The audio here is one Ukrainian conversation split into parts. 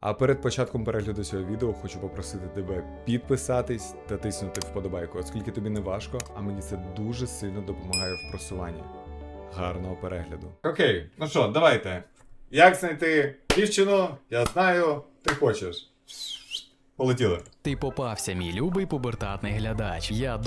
А перед початком перегляду цього відео хочу попросити тебе підписатись та тиснути вподобайку, оскільки тобі не важко, а мені це дуже сильно допомагає в просуванні. Гарного перегляду. Окей, ну що, давайте. Як знайти дівчину? Я знаю, ти хочеш. Полетіли. Ти попався, мій любий пубертатний глядач. Я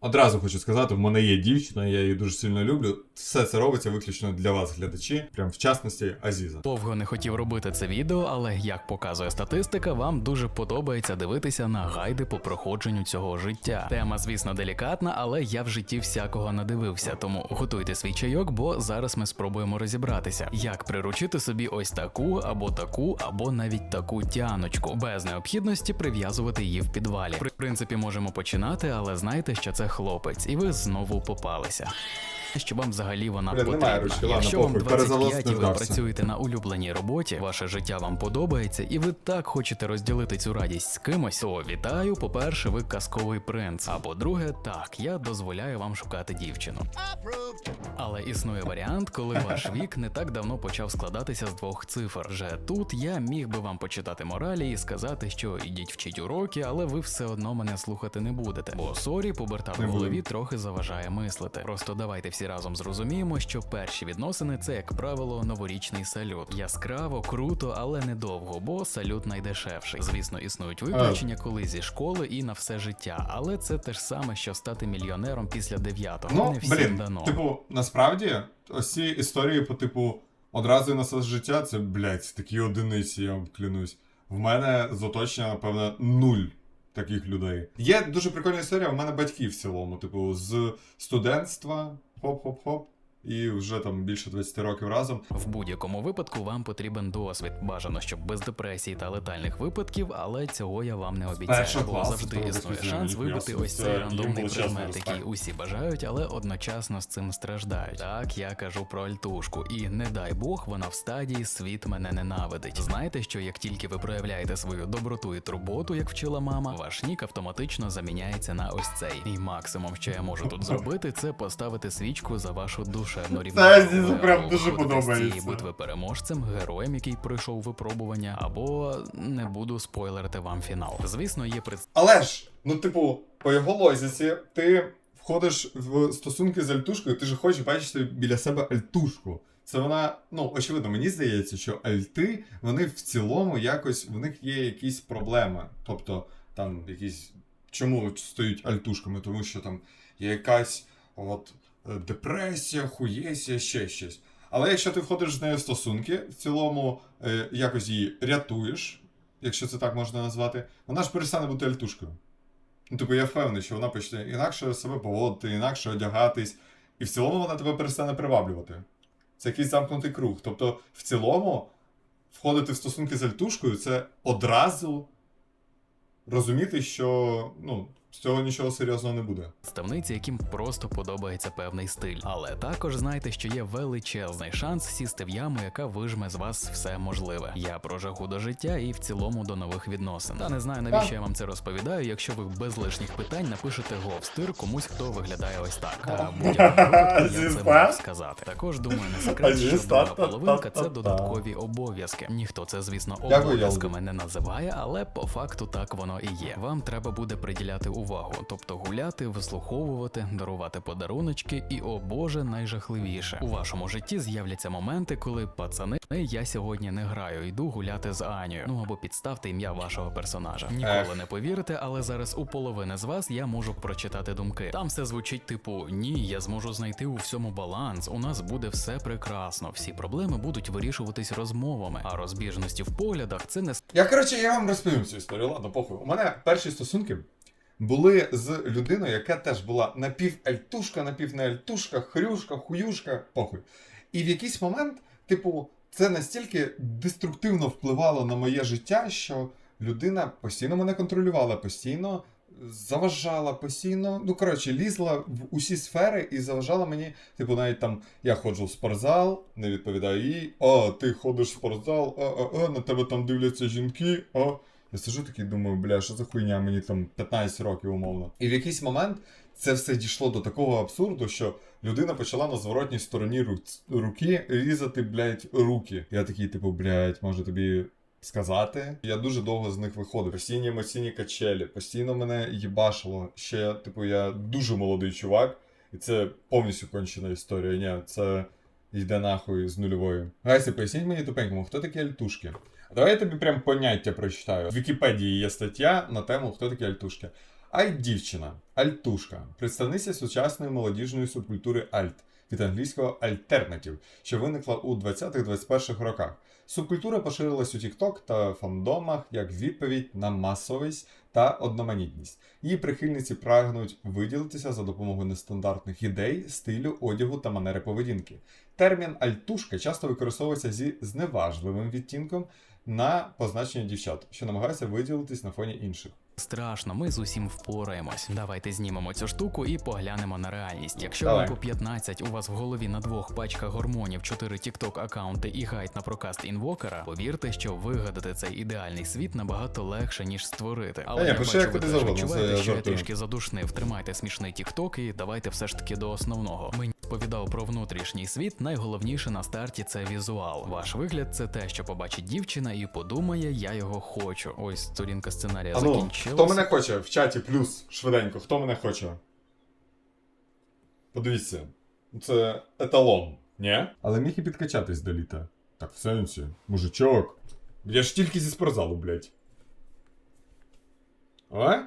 Одразу хочу сказати, в мене є дівчина, я її дуже сильно люблю. Все це робиться виключно для вас, глядачі, прям в частності Азіза. довго не хотів робити це відео, але як показує статистика, вам дуже подобається дивитися на гайди по проходженню цього життя. Тема, звісно, делікатна, але я в житті всякого надивився. Тому готуйте свій чайок, бо зараз ми спробуємо розібратися, як приручити собі ось таку або таку, або навіть таку тяночку, без необхідності прив'язувати її в підвалі. При принципі, можемо починати, але знайте, що це хлопець, і ви знову попалися. Що вам взагалі вона Блін, немає потрібна? ручки, ладно, Якщо вам похуй, перезалоз 25 не і ви вдався. працюєте на улюбленій роботі, ваше життя вам подобається, і ви так хочете розділити цю радість з кимось, то вітаю. По-перше, ви казковий принц. А по-друге, так, я дозволяю вам шукати дівчину. Але існує варіант, коли ваш вік не так давно почав складатися з двох цифр. Вже тут я міг би вам почитати моралі і сказати, що ідіть вчіть уроки, але ви все одно мене слухати не будете. Бо сорі, побертав Не в голові трохи заважає мислити. Просто давайте всі разом зрозуміємо, що перші відносини це, як правило, новорічний салют. Яскраво, круто, але недовго, бо салют найдешевший. Звісно, існують виключення, коли зі школи і на все життя, але це те ж саме, що стати мільйонером після дев'ятого. Ну, не всім блін, дано. типу, насправді, ось ці історії по типу одразу і на все життя, це, блядь, такі одиниці, я вам клянусь. В мене з оточення, напевно, нуль таких людей. Є дуже прикольна історія, в мене батьки в цілому, типу, з студентства, хоп-хоп-хоп, і вже там більше 20 років разом. В будь-якому випадку вам потрібен досвід. Бажано, щоб без депресії та летальних випадків, але цього я вам не обіцяю. Першого Бо класу завжди існує шанс вибити ось цей рандомний предмет, який усі бажають, але одночасно з цим страждають. Так, я кажу про альтушку, і не дай Бог, вона в стадії світ мене ненавидить. Знаєте, що як тільки ви проявляєте свою доброту і турботу, як вчила мама, ваш нік автоматично заміняється на ось цей. І максимум, що я можу тут зробити, це поставити свічку за вашу душевну рівновагу. Прям дуже з цієї битви переможцем, героєм, який пройшов випробування, або не буду спойлерити вам фінал. Звісно, є Але ж, ну, типу, по його лозіці, ти входиш в стосунки з альтушкою, ти ж хочеш бачити біля себе альтушку. Це вона, ну, очевидно, мені здається, що альти, вони в цілому якось, в них є якісь проблеми. Тобто, там якісь. Чому стають альтушками? Тому що там є якась от депресія, хуєсія, ще щось. Але якщо ти входиш з нею в стосунки, в цілому е, якось її рятуєш, якщо це так можна назвати, вона ж перестане бути альтушкою. Ну, типу, я впевнений, що вона почне інакше себе поводити, інакше одягатись, і в цілому вона тебе перестане приваблювати. Це якийсь замкнутий круг. Тобто, в цілому, входити в стосунки з альтушкою це одразу розуміти, що ну, з цього нічого серйозного не буде. представниці, яким просто подобається певний стиль. Але також знайте, що є величезний шанс сісти в яму, яка вижме з вас все можливе. Я про жагу до життя і в цілому до нових відносин. Та не знаю, навіщо я вам це розповідаю, якщо ви без лишніх питань напишете говстир комусь, хто виглядає ось так. Та будь-якому я це можу сказати. Також думаю, не секрет, що друга половинка це додаткові обов'язки. Ніхто це, звісно, обов'язками не називає, але по факту так воно і є. Вам треба буде приділяти увагу, тобто гуляти, вислуховувати, дарувати подаруночки, і о Боже, найжахливіше. У вашому житті з'являться моменти, коли пацани, я сьогодні не граю, йду гуляти з Анею. Ну або підставте ім'я вашого персонажа. Ніколи не повірите, але зараз у половини з вас я можу прочитати думки. Там все звучить типу: ні, я зможу знайти у всьому баланс. У нас буде все прекрасно. Всі проблеми будуть вирішуватись розмовами, а розбіжності в поглядах це не Я, коротше, я вам розповім цю історію. Ладно, похуй. У мене перші стосунки були з людиною, яка теж була напівальтушка, напівнеальтушка, хрюшка, хуюшка, похуй. І в якийсь момент, типу, це настільки деструктивно впливало на моє життя, що людина постійно мене контролювала, постійно заважала, постійно, ну коротше, лізла в усі сфери і заважала мені. Типу, навіть там я ходжу в спортзал, не відповідаю їй, а ти ходиш в спортзал, а, а, а, на тебе там дивляться жінки, а. Я сиджу такий думаю, бля, що за хуйня, мені там 15 років умовно. І в якийсь момент це все дійшло до такого абсурду, що людина почала на зворотній стороні руц- руки різати, блядь, руки. Я такий, типу, блядь, може тобі сказати. Я дуже довго з них виходив. Постійні емоційні качелі, постійно мене їбашило. Ще, типу, я дуже молодий чувак, і це повністю кончена історія. Ні, це йде нахуй з нульової. Гайси, поясніть мені тупенькому, хто такі альтушки? Давай я тобі прям поняття прочитаю. В Вікіпедії є стаття на тему, хто такі альтушки. Альт-дівчина, альтушка, представниця сучасної молодіжної субкультури альт від англійського альтернатів, що виникла у 20-21 роках. Субкультура поширилась у TikTok та фандомах як відповідь на масовість та одноманітність. Її прихильниці прагнуть виділитися за допомогою нестандартних ідей, стилю, одягу та манери поведінки. Термін альтушка часто використовується зі зневажливим відтінком на позначення дівчат, що намагаються виділитись на фоні інших. Страшно, ми з усім впораємось. Давайте знімемо цю штуку і поглянемо на реальність. Якщо Давай. вам по 15 у вас в голові на двох пачках гормонів, 4 TikTok акаунти і гайд на прокаст інвокера, повірте, що вигадати цей ідеальний світ набагато легше ніж створити. Але я бачу, як ви теж відчуваєте, що я трішки задушнив. Тримайте смішний TikTok і давайте все ж таки до основного. Мені повідав про внутрішній світ. Найголовніше на старті це візуал. Ваш вигляд це те, що побачить дівчина, і подумає, я його хочу. Ось сторінка сценарія ну, закінчилась. Хто мене хоче в чаті плюс швиденько, хто мене хоче? Подивіться, це еталон, ні? Але міг і підкачатись до літа. Так, в сенсі, мужичок. Я ж тільки зі спортзалу, блядь. А?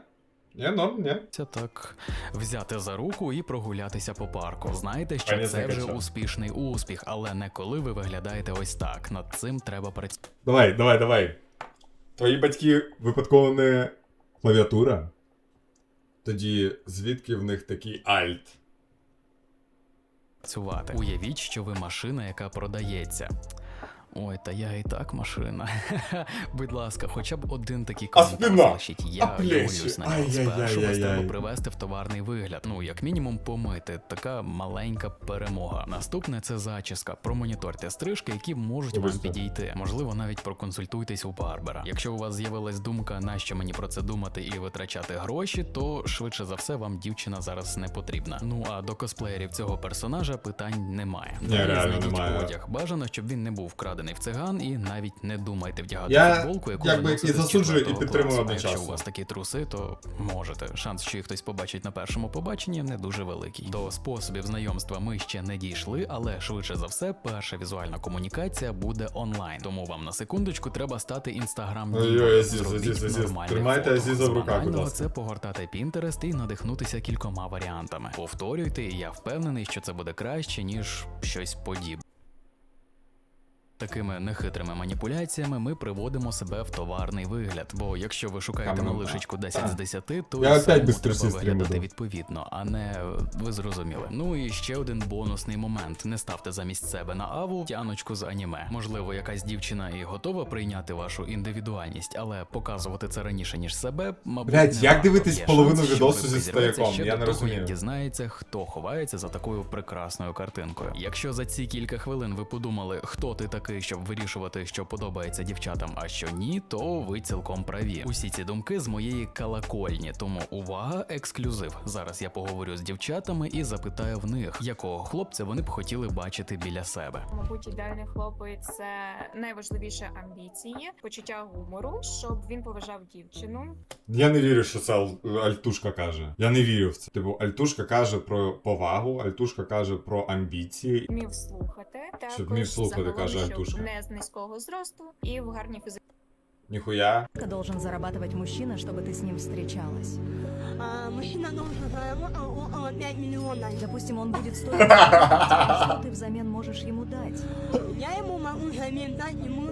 Ні, норм, ні. Це так взяти за руку і прогулятися по парку. Знаєте, що Пані це вже успішний успіх, але не коли ви виглядаєте ось так. Над цим треба працювати. Давай, давай, давай. Твої батьки випадково не клавіатура? Тоді звідки в них такий альт? Уявіть, що ви машина, яка продається. Ой, та я і так машина. Будь ласка, хоча б один такий коментар залишіть. Я дивлюсь на нього. Спершу вас треба привести в товарний вигляд. Ну, як мінімум, помити. Така маленька перемога. Наступне це зачіска. Промоніторте стрижки, які можуть вам підійти. Можливо, навіть проконсультуйтесь у барбера. Якщо у вас з'явилась думка, нащо мені про це думати і витрачати гроші, то швидше за все вам дівчина зараз не потрібна. Ну а до косплеєрів цього персонажа питань немає. Далі знайдіть одяг. Бажано, щоб він не був вкрадений в циган, і навіть не думайте вдягати Я футболку, яку якби ви і з засуджую, і четвертого підтримую класу. А Якщо одночасно. у вас такі труси, то можете. Шанс, що їх хтось побачить на першому побаченні, не дуже великий. До способів знайомства ми ще не дійшли, але швидше за все, перша візуальна комунікація буде онлайн. Тому вам на секундочку треба стати інстаграм Ой-ой, Азіз, Азіз, Азіз. Тримайте Азіза в руках, будь ласка. Це погортати Pinterest і надихнутися кількома варіантами. Повторюйте, і я впевнений, що це буде краще, ніж щось подібне. Такими нехитрими маніпуляціями ми приводимо себе в товарний вигляд. Бо якщо ви шукаєте малишечку 10 з 10, то Я і самому треба виглядати відповідно, а не ви зрозуміли. Ну і ще один бонусний момент: не ставте замість себе на аву тяночку з аніме. Можливо, якась дівчина і готова прийняти вашу індивідуальність, але показувати це раніше ніж себе, мабуть, Блядь, не як дивитись половину відосу зі стояком? Я не розумію. як дізнається, хто ховається за такою прекрасною картинкою. Якщо за ці кілька хвилин ви подумали, хто ти такий, щоб вирішувати, що подобається дівчатам, а що ні, то ви цілком праві. Усі ці думки з моєї колокольні. Тому увага, ексклюзив. Зараз я поговорю з дівчатами і запитаю в них, якого хлопця вони б хотіли бачити біля себе. Мабуть, ідеальний хлопець це найважливіше амбіції, почуття гумору, щоб він поважав дівчину. Я не вірю, що це альтушка каже. Я не вірю в це. Типу, альтушка каже про повагу, альтушка каже про амбіції. Вмів слухати, також Щоб вмів слухати, каже щоб Альтушка. не з низького зросту і в гарній фізичній Ніхуя. Сколько должен зарабатывать мужчина, чтобы ты с ним встречалась? А, мужчина должен заработать около 5 миллионов. Допустим, он будет стоить... Что ты взамен можешь ему дать? Я ему могу взамен дать ему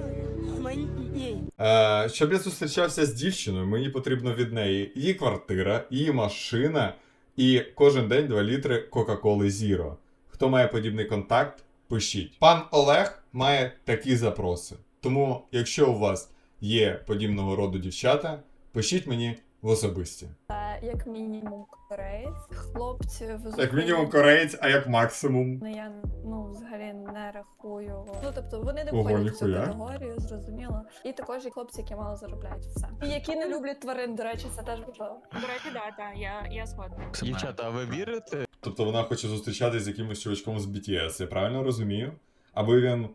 моих детей. Е, щоб я зустрічався з дівчиною, мені потрібно від неї її квартира, її машина і кожен день 2 літри Кока-Коли Зіро. Хто має подібний контакт, пишіть. Пан Олег має такі запроси. Тому, якщо у вас є подібного роду дівчата, пишіть мені в особисті. Це як мінімум кореєць. Хлопців з Як мінімум кореєць, а як максимум. ну, я ну взагалі не рахую. Ну тобто вони не Ого, входять в цю ніхуя. категорію, зрозуміло. І також і хлопці, які мало заробляють все. І які не люблять тварин, до речі, це теж важливо. До речі, да, та, я, я згодна. Дівчата, а ви вірите? Тобто вона хоче зустрічатися з якимось чувачком з BTS, я правильно розумію? Аби він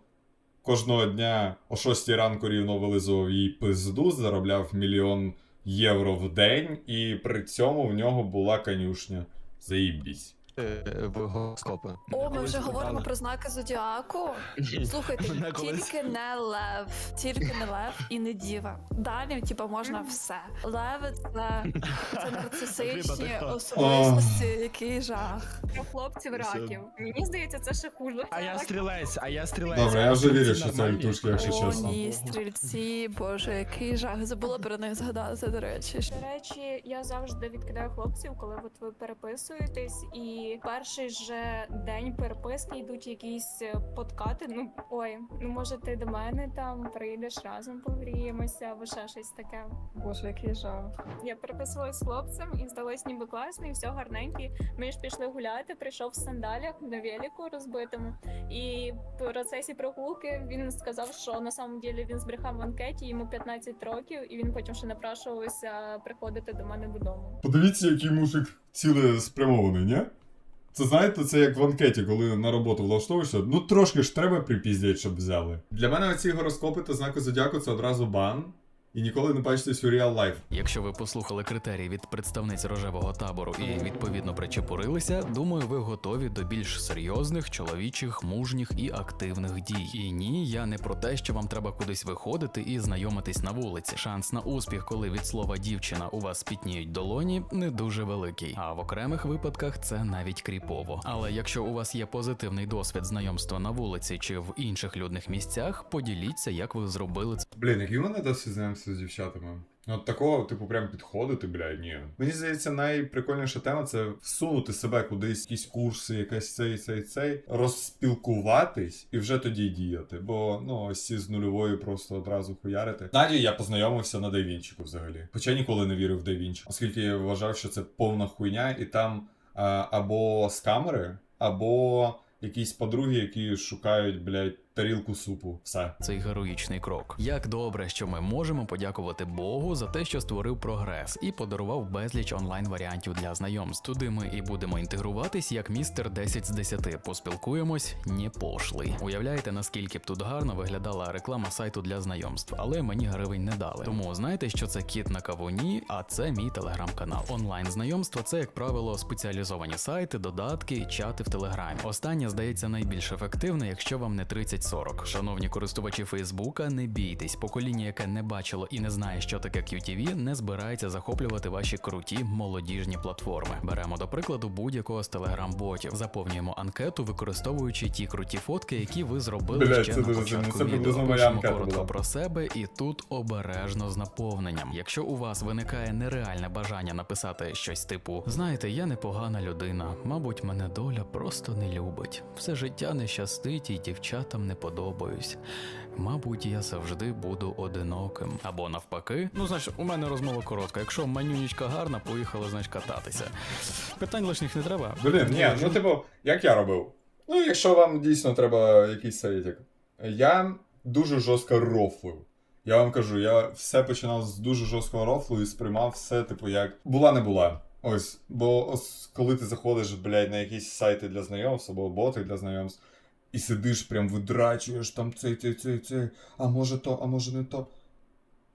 кожного дня о 6 ранку рівно вилизував їй пизду, заробляв мільйон євро в день, і при цьому в нього була конюшня. Заїбісь. Е, в гороскопи. О, ми вже говоримо про знаки зодіаку. Слухайте, Мене колись- тільки не лев, тільки не лев і не діва. Далі, типа, можна все. Леви це, це нарцисичні Риба, особистості, який жах. Про хлопців раків. Мені здається, це ще хуже. А я стрілець, а я стрілець. Добре, я вже вірю, що це альтушки, якщо О, чесно. ні, стрільці, боже, який жах. Забула про них згадати, до речі. До речі, я завжди відкидаю хлопців, коли от ви переписуєтесь, і перший же день переписки йдуть якісь е, подкати. Ну ой, ну може ти до мене там прийдеш разом погріємося, або ще щось таке. Боже, який жах. Я переписувалась з хлопцем і здалось ніби класно, і все гарненькі. Ми ж пішли гуляти, прийшов в сандалях на велику розбитому. І в процесі прогулки він сказав, що на самом ділі він збрехав в анкеті, йому 15 років, і він потім ще напрашувався приходити до мене додому. Подивіться, який мужик цілеспрямований, ні? Це знаєте, це як в анкеті, коли на роботу влаштовуєшся, ну трошки ж треба припіздять, щоб взяли. Для мене оці гороскопи та знаки зодіаку це одразу бан. І ніколи не бачитесь у реал лайф. Якщо ви послухали критерії від представниць рожевого табору і відповідно причепурилися, думаю, ви готові до більш серйозних, чоловічих, мужніх і активних дій. І ні, я не про те, що вам треба кудись виходити і знайомитись на вулиці. Шанс на успіх, коли від слова дівчина у вас спітніють долоні, не дуже великий. А в окремих випадках це навіть кріпово. Але якщо у вас є позитивний досвід знайомства на вулиці чи в інших людних місцях, поділіться, як ви зробили це. Блін, у мене досі знайомство з дівчатами. Ну, От такого, типу, прям підходити, бля, ні. Мені здається, найприкольніша тема це всунути себе кудись, якісь курси, якась цей, цей, цей, розспілкуватись і вже тоді діяти. Бо ну ось ці з нульової просто одразу хуярити. Надію я познайомився на Дейвінчику взагалі. Хоча ніколи не вірив в Дейвінчик, оскільки я вважав, що це повна хуйня, і там а, або з камери, або якісь подруги, які шукають, блядь, тарілку супу. Все. цей героїчний крок. Як добре, що ми можемо подякувати Богу за те, що створив прогрес і подарував безліч онлайн варіантів для знайомств. Туди ми і будемо інтегруватись як містер 10 з 10. Поспілкуємось, не пошли. Уявляєте, наскільки б тут гарно виглядала реклама сайту для знайомств, але мені гривень не дали. Тому знаєте, що це кіт на кавуні, а це мій телеграм-канал. Онлайн знайомства це, як правило, спеціалізовані сайти, додатки, чати в телеграмі. Останнє здається найбільш ефективне, якщо вам не 30-40. Шановні користувачі Фейсбука, не бійтесь. Покоління, яке не бачило і не знає, що таке QTV, не збирається захоплювати ваші круті молодіжні платформи. Беремо до прикладу будь-якого з телеграм-ботів, заповнюємо анкету, використовуючи ті круті фотки, які ви зробили Блядь, ще на початку. Це відео. Пишемо коротко була. про себе, і тут обережно з наповненням. Якщо у вас виникає нереальне бажання написати щось типу: знаєте, я непогана людина, мабуть, мене доля просто не любить. Все життя не щастить і дівчатам не подобаюсь. Мабуть, я завжди буду одиноким. Або навпаки, ну значить, у мене розмова коротка. Якщо манюнічка гарна, поїхали, значить, кататися. Питань лишніх не треба. Блін, ні, ну типу, як я робив? Ну, якщо вам дійсно треба якийсь советик. Я дуже жорстко рофлив. Я вам кажу, я все починав з дуже жорсткого рофлу і сприймав все, типу, як була не була. Ось, бо ось коли ти заходиш, блядь, на якісь сайти для знайомств або боти для знайомств, і сидиш, прям видрачуєш там цей, цей, цей, цей, а може то, а може не то.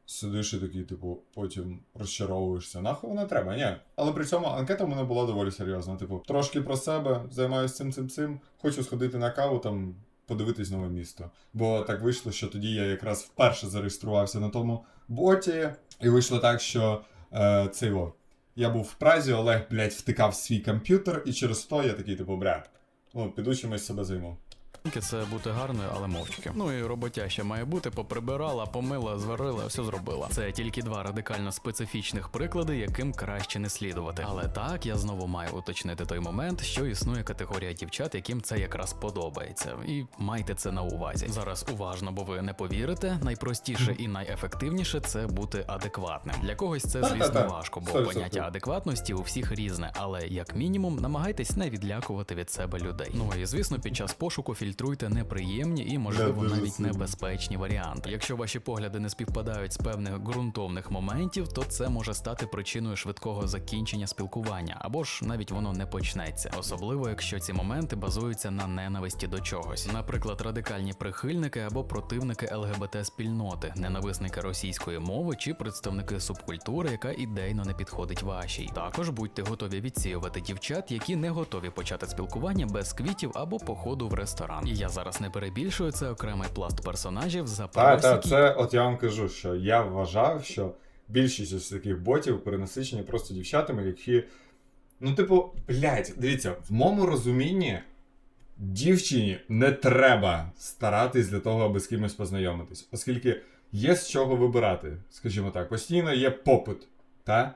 Сидиш і такий, типу, потім розчаровуєшся. Нахуй не треба, ні. Але при цьому анкета в мене була доволі серйозна. Типу, трошки про себе, займаюся цим цим цим. Хочу сходити на каву там, подивитись нове місто. Бо так вийшло, що тоді я якраз вперше зареєструвався на тому боті, і вийшло так, що е, цей во. Я був в Празі, Олег, блядь, втикав свій комп'ютер, і через то я такий, типу, бля, ну, піду чимось себе займу. Це бути гарною, але мовчки. Ну і роботяща має бути, поприбирала, помила, зварила, все зробила. Це тільки два радикально специфічних приклади, яким краще не слідувати. Але так я знову маю уточнити той момент, що існує категорія дівчат, яким це якраз подобається. І майте це на увазі. Зараз уважно, бо ви не повірите. Найпростіше і найефективніше це бути адекватним. Для когось це, звісно, важко, бо поняття адекватності у всіх різне, але як мінімум намагайтесь не відлякувати від себе людей. Ну і звісно, під час пошуку фільтрації фільтруйте неприємні і, можливо, навіть небезпечні варіанти. Якщо ваші погляди не співпадають з певних ґрунтовних моментів, то це може стати причиною швидкого закінчення спілкування, або ж навіть воно не почнеться, особливо якщо ці моменти базуються на ненависті до чогось, наприклад, радикальні прихильники або противники ЛГБТ спільноти, ненависники російської мови чи представники субкультури, яка ідейно не підходить вашій. Також будьте готові відсіювати дівчат, які не готові почати спілкування без квітів або походу в ресторан. І я зараз не перебільшую це окремий пласт персонажів за Так, так, це от я вам кажу, що я вважав, що більшість ось таких ботів перенасичені просто дівчатами, які. Ну, типу, блядь, дивіться, в моєму розумінні дівчині не треба старатись для того, аби з кимось познайомитись, оскільки є з чого вибирати, скажімо так, постійно є попит, та?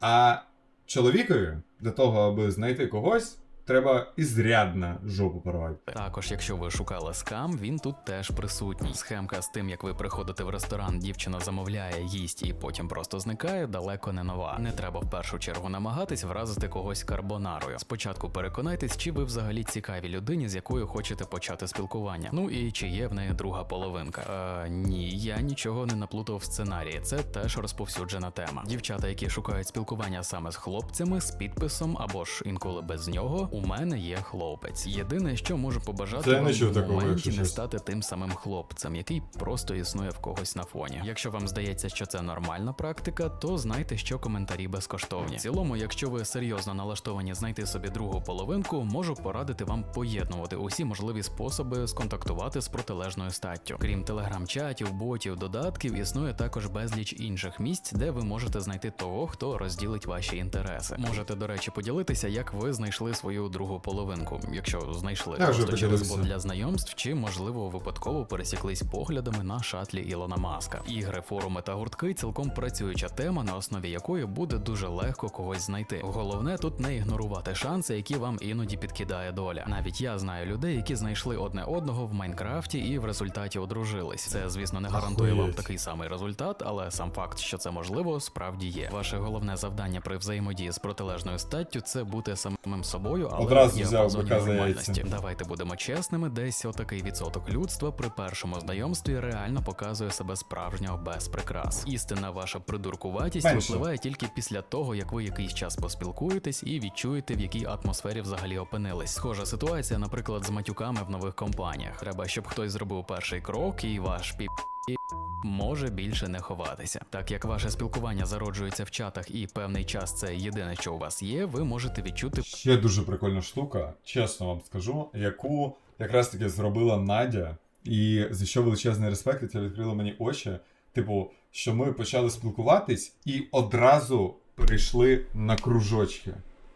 А чоловікові для того, аби знайти когось, треба ізрядно жопу порвати. Також, якщо ви шукали скам, він тут теж присутній. Схемка з тим, як ви приходите в ресторан, дівчина замовляє, їсть і потім просто зникає, далеко не нова. Не треба в першу чергу намагатись вразити когось карбонарою. Спочатку переконайтесь, чи ви взагалі цікаві людині, з якою хочете почати спілкування. Ну і чи є в неї друга половинка. Е, ні, я нічого не наплутав в сценарії. Це теж розповсюджена тема. Дівчата, які шукають спілкування саме з хлопцями, з підписом або ж інколи без нього, у мене є хлопець. Єдине, що можу побажати Це вам не в такого, моменті якщо не стати тим самим хлопцем, який просто існує в когось на фоні. Якщо вам здається, що це нормальна практика, то знайте, що коментарі безкоштовні. В цілому, якщо ви серйозно налаштовані знайти собі другу половинку, можу порадити вам поєднувати усі можливі способи сконтактувати з протилежною статтю. Крім телеграм-чатів, ботів, додатків, існує також безліч інших місць, де ви можете знайти того, хто розділить ваші інтереси. Можете, до речі, поділитися, як ви знайшли свою другу половинку, якщо знайшли Я вже просто через поділився. бот для знайомств, чи можливо випадково пересіклись поглядами на шатлі Ілона Маска. Ігри, форуми та гуртки цілком працююча тема, на основі якої буде дуже легко когось знайти. Головне тут не ігнорувати шанси, які вам іноді підкидає доля. Навіть я знаю людей, які знайшли одне одного в Майнкрафті і в результаті одружились. Це, звісно, не гарантує вам Ахуєть. такий самий результат, але сам факт, що це можливо, справді є. Ваше головне завдання при взаємодії з протилежною статтю це бути самим собою, але Одразу в взяв бика за нормальності. яйця. Давайте будемо чесними, десь отакий відсоток людства при першому знайомстві реально показує себе справжнього без прикрас. Істинна ваша придуркуватість Менше. випливає тільки після того, як ви якийсь час поспілкуєтесь і відчуєте, в якій атмосфері взагалі опинились. Схожа ситуація, наприклад, з матюками в нових компаніях. Треба, щоб хтось зробив перший крок, і ваш піп. Може більше не ховатися. Так як ваше спілкування зароджується в чатах і певний час це єдине, що у вас є, ви можете відчути Ще дуже прикольна штука, чесно вам скажу, яку якраз таки зробила Надя, і за що величезний респект, це відкрило мені очі. Типу, що ми почали спілкуватись і одразу перейшли на кружочки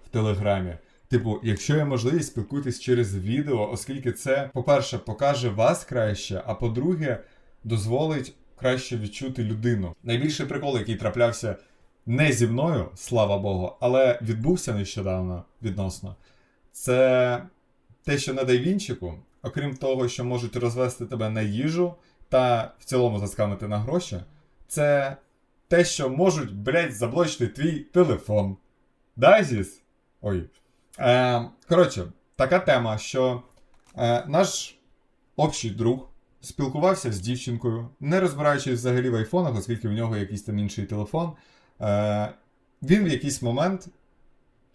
в Телеграмі. Типу, якщо є можливість, спілкуйтесь через відео, оскільки це, по-перше, покаже вас краще, а по-друге, дозволить краще відчути людину. Найбільший прикол, який траплявся не зі мною, слава Богу, але відбувся нещодавно відносно. Це те, що на дайвінчику, окрім того, що можуть розвести тебе на їжу та в цілому заскамити на гроші, це те, що можуть, блядь, заблочити твій телефон. Да, Зіс? Ой. Е, коротше, така тема, що е, наш общий друг спілкувався з дівчинкою, не розбираючись взагалі в айфонах, оскільки в нього якийсь там інший телефон. Е, він в якийсь момент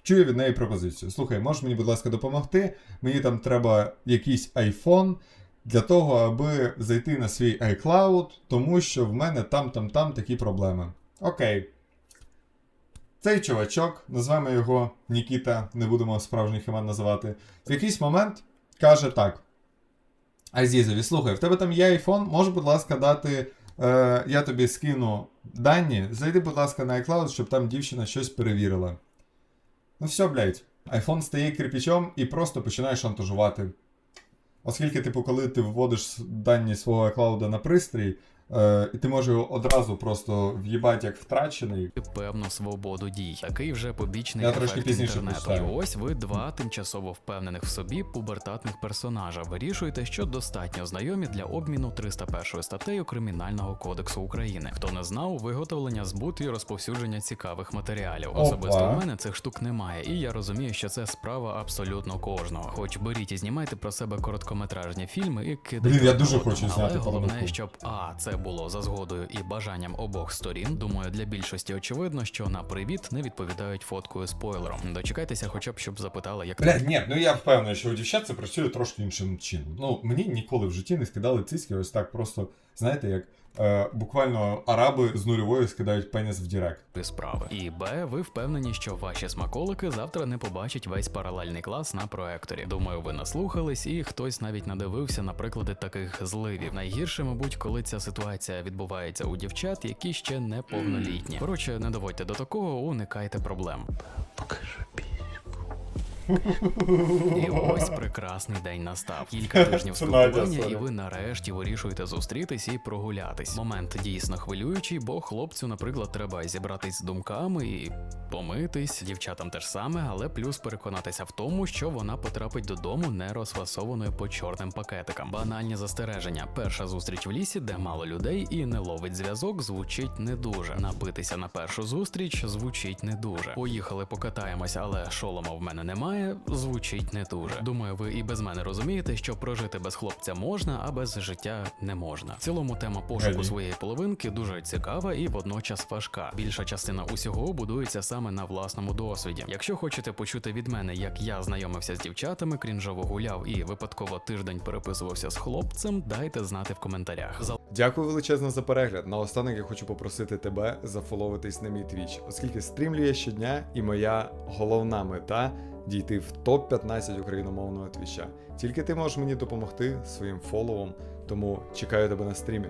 чує від неї пропозицію. Слухай, можеш мені, будь ласка, допомогти? Мені там треба якийсь айфон для того, аби зайти на свій iCloud, тому що в мене там, там, там такі проблеми. Окей. Цей чувачок, назвемо його Нікіта, не будемо справжніх імен називати, в якийсь момент каже так. Азізові, слухай, в тебе там є iPhone, можеш, будь ласка, дати. Е, я тобі скину дані. Зайди, будь ласка, на iCloud, щоб там дівчина щось перевірила. Ну все, блядь. iPhone стає кирпічом і просто починає шантажувати. Оскільки, типу, коли ти вводиш дані свого iCloud на пристрій, Е, і ти можеш його одразу просто в'їбати як втрачений. певну свободу дій. Такий вже побічний Я ефект трошки пізніше інтернету. І ось ви два тимчасово впевнених в собі пубертатних персонажа. Вирішуєте, що достатньо знайомі для обміну 301 статтею Кримінального кодексу України. Хто не знав, виготовлення, збут і розповсюдження цікавих матеріалів. Опа. Особисто в мене цих штук немає, і я розумію, що це справа абсолютно кожного. Хоч беріть і знімайте про себе короткометражні фільми і кидайте. Блін, я дуже хочу зняти Але головне, щоб а це було за згодою і бажанням обох сторін. Думаю, для більшості очевидно, що на привіт не відповідають фоткою спойлером. Дочекайтеся, хоча б щоб запитали, як Бля, ні, ну я впевнений, що у дівчат це працює трошки іншим чином. Ну, мені ніколи в житті не скидали цицьки ось так просто, знаєте, як е, буквально араби з нульової скидають пеніс в Директ. ви справи. І Б, ви впевнені, що ваші смаколики завтра не побачать весь паралельний клас на проекторі. Думаю, ви наслухались, і хтось навіть надивився на приклади таких зливів. Найгірше, мабуть, коли ця ситуація відбувається у дівчат, які ще не повнолітні. Коротше, не доводьте до такого, уникайте проблем. І ось прекрасний день настав. Кілька тижнів спілкування, і ви нарешті вирішуєте зустрітись і прогулятись. Момент дійсно хвилюючий, бо хлопцю, наприклад, треба зібратись з думками і помитись. Дівчатам теж саме, але плюс переконатися в тому, що вона потрапить додому не розфасованою по чорним пакетикам. Банальні застереження. Перша зустріч в лісі, де мало людей і не ловить зв'язок, звучить не дуже. Напитися на першу зустріч звучить не дуже. Поїхали покатаємось, але шолома в мене немає. Звучить не дуже. Думаю, ви і без мене розумієте, що прожити без хлопця можна, а без життя не можна. В цілому тема пошуку своєї половинки дуже цікава і водночас важка. Більша частина усього будується саме на власному досвіді. Якщо хочете почути від мене, як я знайомився з дівчатами, крінжово гуляв і випадково тиждень переписувався з хлопцем, дайте знати в коментарях. Дякую величезно за перегляд. Наостанок я хочу попросити тебе зафоловитись на мій твіч, оскільки стрімлю я щодня, і моя головна мета дійти в топ-15 україномовного твіча. Тільки ти можеш мені допомогти своїм фоловом, тому чекаю тебе на стрімі.